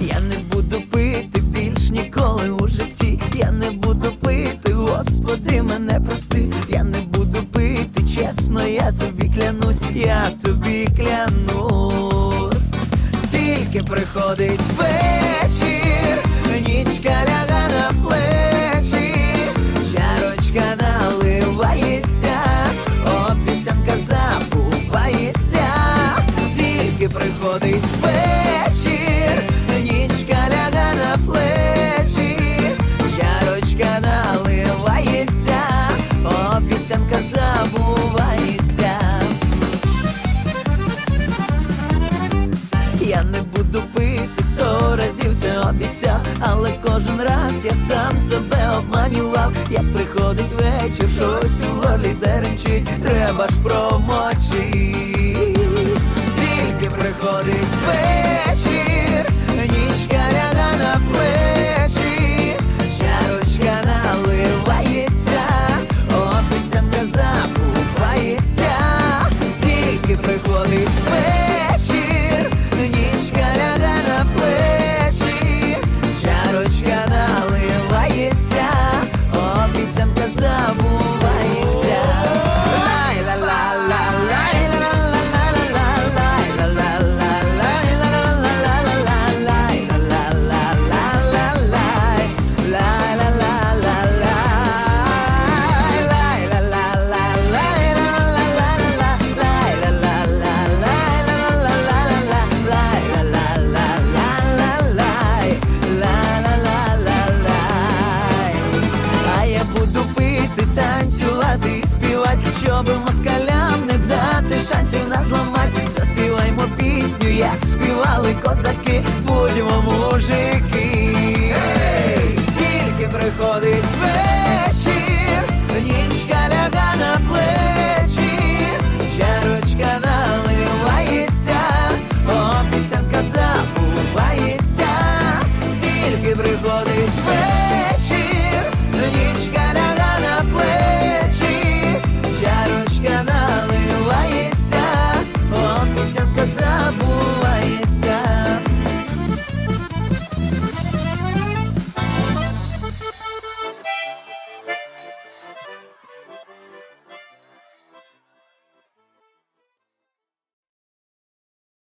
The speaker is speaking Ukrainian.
Я не буду пити більш ніколи у житті. Я не буду пити, Господи, мене прости. Я не буду пити, чесно, я тобі клянусь, я тобі клянусь. Тільки приходить вечір, нічка ляга на плечі, чарочка наливається, обіцянка забувається, тільки приходить Я не буду пити сто разів це обіцяв, але кожен раз я сам себе обманював. Як приходить вечір, щось у горлі деренчить, треба ж промочити. пацаки, будьмо мужики, Ей! тільки приходить вечір, нічка ляга на плечі, чарочка наливається, обіцянка забувається, тільки приходить вечір.